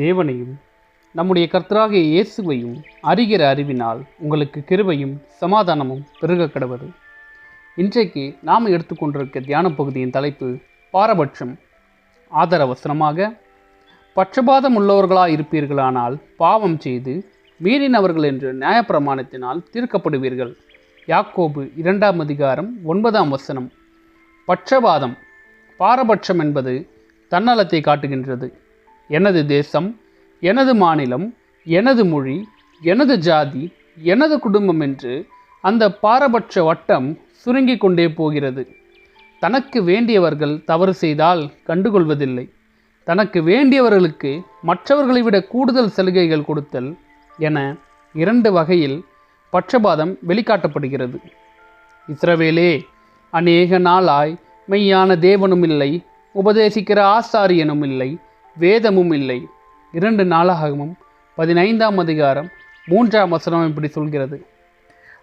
தேவனையும் நம்முடைய கர்த்தராகிய இயேசுவையும் அறிகிற அறிவினால் உங்களுக்கு கிருபையும் சமாதானமும் பெருக கடவது. இன்றைக்கு நாம் எடுத்துக்கொண்டிருக்க தியான பகுதியின் தலைப்பு பாரபட்சம். ஆதரவசனமாக பட்சபாதம் உள்ளவர்களாக இருப்பீர்களானால் பாவம் செய்து மீறினவர்கள் என்று நியாயப்பிரமாணத்தினால் தீர்க்கப்படுவீர்கள். யாக்கோபு இரண்டாம் அதிகாரம் ஒன்பதாம் வசனம். பட்சபாதம் பாரபட்சம் என்பது தன்னலத்தை காட்டுகின்றது. எனது தேசம் எனது மாநிலம் எனது மொழி எனது ஜாதி எனது குடும்பம் என்று அந்த பாரபட்ச வட்டம் சுருங்கி கொண்டே போகிறது. தனக்கு வேண்டியவர்கள் தவறு செய்தால் கண்டுகொள்வதில்லை. தனக்கு வேண்டியவர்களுக்கு மற்றவர்களை விட கூடுதல் சலுகைகள் கொடுத்தல் என இரண்டு வகையில் பட்சபாதம் வெளிக்காட்டப்படுகிறது. இஸ்ரவேலே அநேக நாளாய் மெய்யான தேவனும் இல்லை உபதேசிக்கிற ஆசாரியனும் இல்லை வேதமும் இல்லை. இரண்டு நாளாகமும் பதினைந்தாம் அதிகாரம் மூன்றாம் வசனம் இப்படி சொல்கிறது.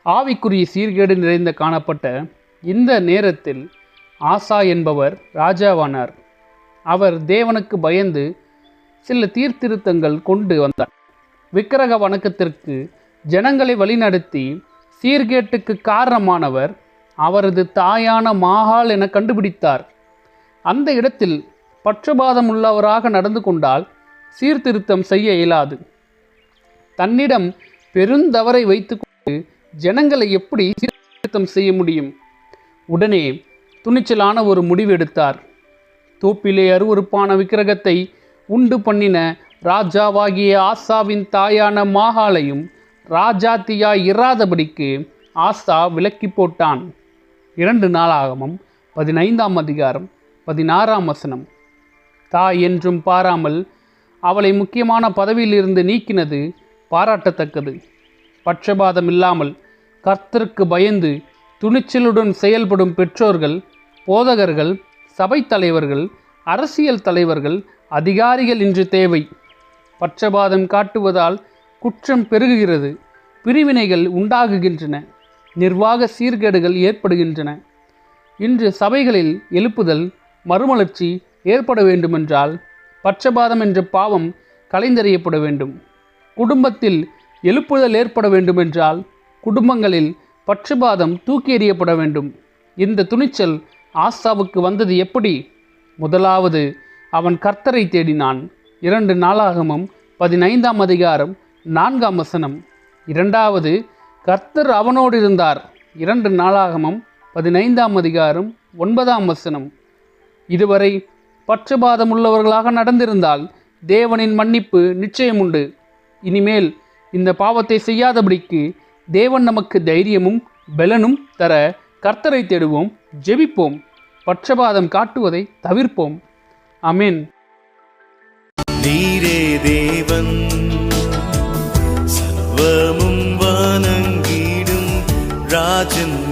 ஆவிக்குரிய சீர்கேடு நிறைந்த காணப்பட்ட இந்த நேரத்தில் ஆசா என்பவர் ராஜாவானார். அவர் தேவனுக்கு பயந்து சில தீர்த்திருத்தங்கள் கொண்டு வந்தார். விக்கிரக வணக்கத்திற்கு ஜனங்களை வழிநடத்தி சீர்கேட்டுக்கு காரணமானவர் அவரது தாயான மாகால் என கண்டுபிடித்தார். அந்த இடத்தில் பட்சபாதம் உள்ளவராக நடந்து கொண்டால் சீர்திருத்தம் செய்ய இயலாது. தன்னிடம் பெருந்தவறை வைத்துக்கொண்டு ஜனங்களை எப்படி சீர்திருத்தம் செய்ய முடியும்? உடனே துணிச்சலான ஒரு முடிவு எடுத்தார். தோப்பிலே அருவருப்பான விக்கிரகத்தை உண்டு பண்ணின ராஜாவாகிய ஆசாவின் தாயான மாகாளையும் ராஜாத்தியாய் இராதபடிக்கு ஆசா விலக்கி போட்டான். இரண்டு நாளாகமும் பதினைந்தாம் அதிகாரம் பதினாறாம் வசனம். தாய் என்றும் பாராமல் அவளை முக்கியமான பதவியிலிருந்து நீக்கினது பாராட்டத்தக்கது. பட்சபாதம் இல்லாமல் கர்த்தருக்கு பயந்து துணிச்சலுடன் செயல்படும் பெற்றோர்கள் போதகர்கள் சபைத் தலைவர்கள் அரசியல் தலைவர்கள் அதிகாரிகள் இன்று தேவை. பட்சபாதம் காட்டுவதால் குற்றம் பெருகுகிறது பிரிவினைகள் உண்டாகுகின்றன நிர்வாக சீர்கேடுகள் ஏற்படுகின்றன. இன்று சபைகளில் எழுப்புதல் மறுமலர்ச்சி ஏற்பட வேண்டுமென்றால் பட்சபாதம் என்ற பாவம் கலைந்தறியப்பட வேண்டும். குடும்பத்தில் எழுப்புதல் ஏற்பட வேண்டுமென்றால் குடும்பங்களில் பட்சபாதம் தூக்கி எறியப்பட வேண்டும். இந்த துணிச்சல் ஆஸ்தாவுக்கு வந்தது எப்படி? முதலாவது அவன் கர்த்தரை தேடினான். இரண்டு நாளாகமும் பதினைந்தாம் அதிகாரம் நான்காம் வசனம். இரண்டாவது கர்த்தர் அவனோடு இருந்தார். இரண்டு நாளாகமும் பதினைந்தாம் அதிகாரம் ஒன்பதாம் வசனம். இதுவரை பட்சபாதம் உள்ளவர்களாக நடந்திருந்தால் தேவனின் மன்னிப்பு நிச்சயம் உண்டு இனிமேல் இந்த பாவத்தை செய்யாதபடிக்கு தேவன் நமக்கு தைரியமும் பலனும் தர கர்த்தரை தேடுவோம் ஜெபிப்போம் பட்சபாதம் காட்டுவதை தவிர்ப்போம். அமீன் நீரே தேவன் வானங்கீடும் ராஜன்